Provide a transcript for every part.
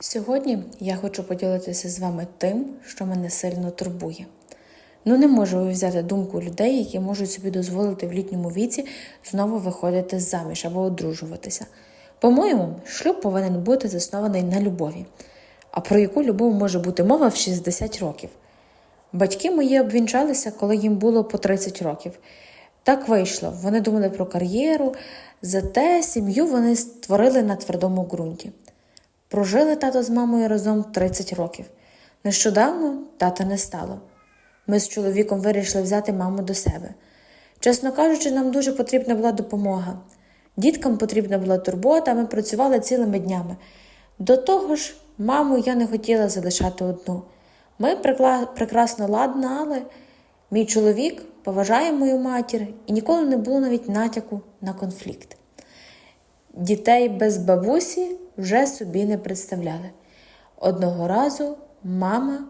Сьогодні я хочу поділитися з вами тим, що мене сильно турбує. Ну, не можу взяти думку людей, які можуть собі дозволити в літньому віці знову виходити заміж або одружуватися. По-моєму, шлюб повинен бути заснований на любові. А про яку любов може бути мова в 60 років? Батьки мої обвінчалися, коли їм було по 30 років. Так вийшло. Вони думали про кар'єру, зате сім'ю вони створили на твердому ґрунті. Прожили тато з мамою разом 30 років. Нещодавно тата не стало. Ми з чоловіком вирішили взяти маму до себе. Чесно кажучи, нам дуже потрібна була допомога. Діткам потрібна була турбота, ми працювали цілими днями. До того ж, маму я не хотіла залишати одну. Ми прекрасно ладнали. Мій чоловік поважає мою матір і ніколи не було навіть натяку на конфлікт. Дітей без бабусі вже собі не представляли. Одного разу мама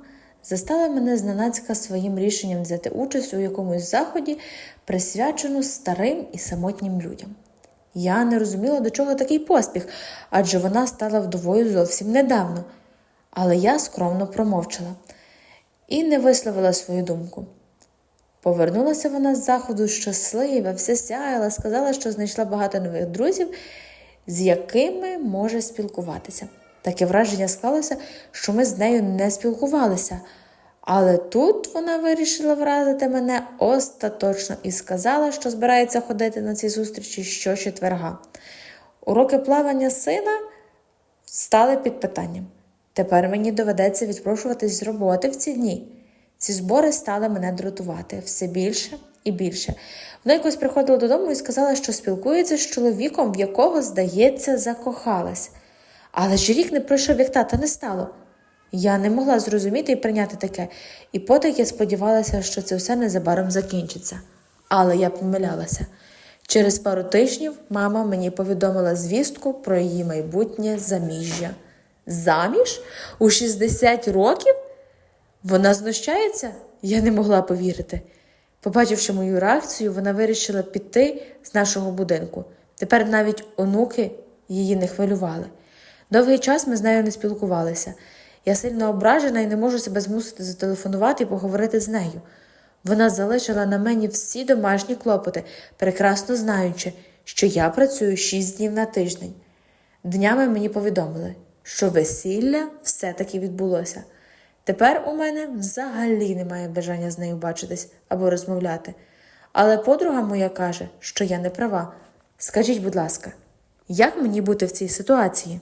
застала мене зненацька своїм рішенням взяти участь у якомусь заході, присвячену старим і самотнім людям. Я не розуміла, до чого такий поспіх, адже вона стала вдовою зовсім недавно. Але я скромно промовчала і не висловила свою думку. Повернулася вона з заходу щаслива, вся сяяла, сказала, що знайшла багато нових друзів, з якими може спілкуватися. Таке враження склалося, що ми з нею не спілкувалися. Але тут вона вирішила вразити мене остаточно і сказала, що збирається ходити на ці зустрічі щочетверга. Уроки плавання сина стали під питанням. Тепер мені доведеться відпрошуватись з роботи в ці дні. Ці збори стали мене дратувати все більше і більше. Вона якось приходила додому і сказала, що спілкується з чоловіком, в якого, здається, закохалась. Але ж рік не пройшов, як тата не стало. Я не могла зрозуміти і прийняти таке, і потак я сподівалася, що це все незабаром закінчиться. Але я помилялася. Через пару тижнів мама мені повідомила звістку про її майбутнє заміжжя. Заміж? У 60 років? Вона знущається? Я не могла повірити. Побачивши мою реакцію, вона вирішила піти з нашого будинку. Тепер навіть онуки її не хвилювали. Довгий час ми з нею не спілкувалися. Я сильно ображена і не можу себе змусити зателефонувати і поговорити з нею. Вона залишила на мені всі домашні клопоти, прекрасно знаючи, що я працюю шість днів на тиждень. Днями мені повідомили, що весілля все-таки відбулося. Тепер у мене взагалі немає бажання з нею бачитись або розмовляти. Але подруга моя каже, що я не права. Скажіть, будь ласка, як мені бути в цій ситуації?